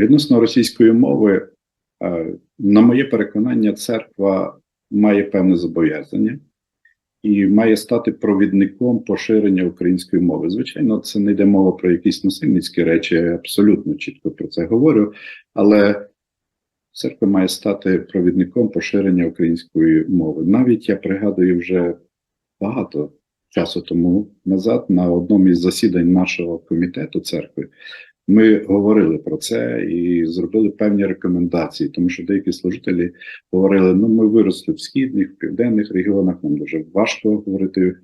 Відносно російської мови, е, на моє переконання, церква має певне зобов'язання і має стати провідником поширення української мови. Звичайно, це не йде мова про якісь насильницькі речі, я абсолютно чітко про це говорю, але церква має стати провідником поширення української мови. Навіть я пригадую вже багато часу тому назад на одному із засідань нашого комітету церкви. Ми говорили про це і зробили певні рекомендації, тому що деякі служителі говорили: ну ми виросли в східних, південних регіонах, нам дуже важко говорити,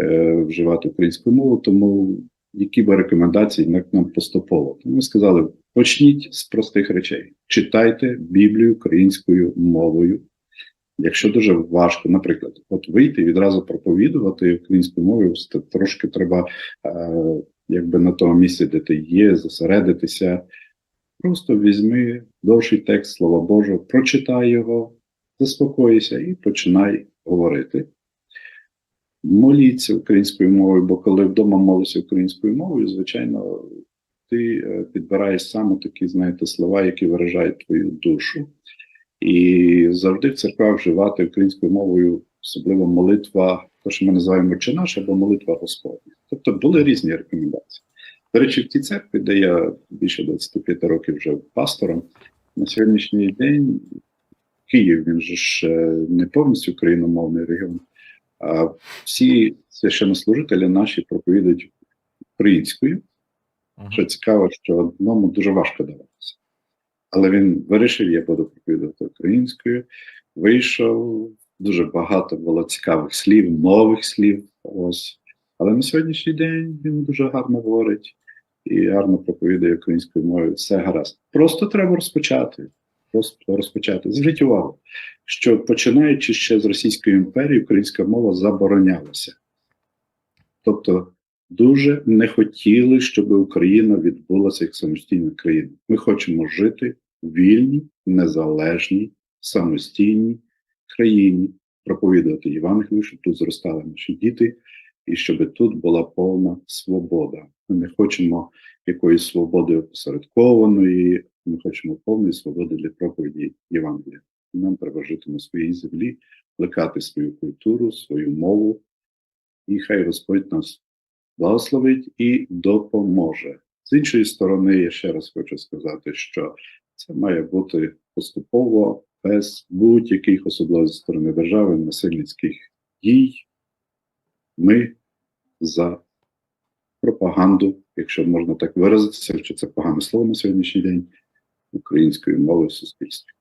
е, вживати українську мову, тому які би рекомендації як нам поступово. Ми сказали: почніть з простих речей, читайте Біблію українською мовою. Якщо дуже важко, наприклад, от вийти відразу проповідувати українською мовою, трошки треба, е, якби на тому місці, де ти є, зосередитися. Просто візьми довший текст Слова Божого, прочитай його, заспокойся і починай говорити. Моліться українською мовою, бо коли вдома молишся українською мовою, звичайно, ти е, підбираєш саме такі, знаєте, слова, які виражають твою душу. І завжди в церквах вживати українською мовою, особливо молитва, то, що ми називаємо «Отче наш» або молитва Господня. Тобто були різні рекомендації. До речі, в тій церкві, де я більше 25 років вже пастором, на сьогоднішній день Київ, він же ж е, не повністю україномовний регіон, а всі священнослужителі наші проповідують українською. Що цікаво, що одному дуже важко даватися. Але він вирішив, я буду проповідувати українською. Вийшов, дуже багато було цікавих слів, нових слів. Ось. Але на сьогоднішній день він дуже гарно говорить і гарно проповідає українською мовою. Все гаразд. Просто треба розпочати. Просто розпочати. Зверніть увагу, що починаючи ще з Російської імперії, українська мова заборонялася. Тобто дуже не хотіли, щоб Україна відбулася як самостійна країна. Ми хочемо жити в вільній, незалежній, самостійній країні, проповідувати Євангелію, щоб тут зростали наші діти, і щоб тут була повна свобода. Ми не хочемо якоїсь свободи опосередкованої, ми хочемо повної свободи для проповіді Євангелія. Нам треба жити на своїй землі, плекати свою культуру, свою мову, і хай Господь нас благословить і допоможе. З іншої сторони, я ще раз хочу сказати, що це має бути поступово без будь-яких особливо зі сторони держави насильницьких дій. Ми за пропаганду, якщо можна так виразитися, чи це погане слово на сьогоднішній день української мови в суспільстві.